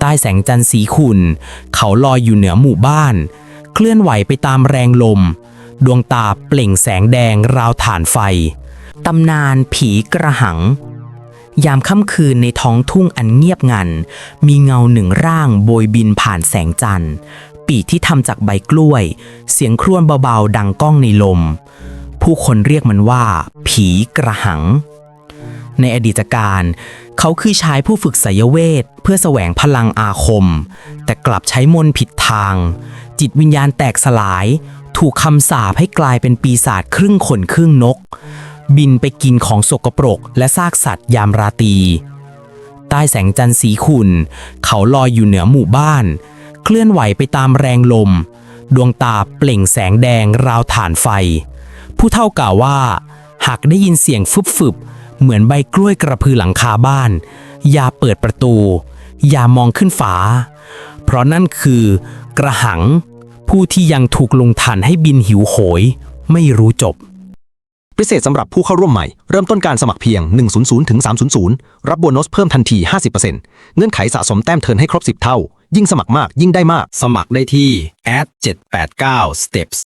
ใต้แสงจันทร์สีขุ่นเขาลอยอยู่เหนือหมู่บ้าน เคลื่อนไหวไปตามแรงลม ดวงตาเปล่งแสงแดงราวถ่านไฟ ตำนานผีกระหัง ยามค่ำคืนในท้องทุ่งอันเงียบงัน มีเงาหนึ่งร่างโบยบินผ่านแสงจันทร์ ปีกที่ทำจากใบกล้วย เสียงครวญเบาๆ ดังก้องในลม ผู้คนเรียกมันว่า ผีกระหัง ในอดีตการ เขาคือชายผู้ฝึกไสยเวทเพื่อแสวงพลังอาคม แต่กลับใช้มนต์ผิดทาง จิตวิญญาณแตกสลาย ถูกคำสาปให้กลายเป็นปีศาจครึ่งคนครึ่งนก บินไปกินของสกปรกและซากสัตว์ยามราตรีใต้แสงจันทร์สีขุ่นเขาลอยอยู่เหนือหมู่บ้าน เคลื่อนไหวไปตามแรงลม ดวงตาเปล่งแสงแดงราวถ่านไฟ ผู้เฒ่ากล่าวว่า หากได้ยินเสียงฟึบฟึบๆ เหมือนใบกล้วยกระพือหลังคาบ้าน อย่าเปิดประตู อย่ามองขึ้นฟ้าเพราะนั่นคือกระหัง ผู้ที่ยังถูกลงทันให้บินหิวโหย ไม่รู้จบ พิเศษสำหรับผู้เข้าร่วมใหม่ เริ่มต้นการสมัครเพียง 100ถึง300 รับโบนัสเพิ่มทันที 50%เงื่อนไขสะสมแต้มเทิร์นให้ครบ 10 เท่า ยิ่งสมัครมากยิ่งได้มาก สมัครได้ที่ at 789 steps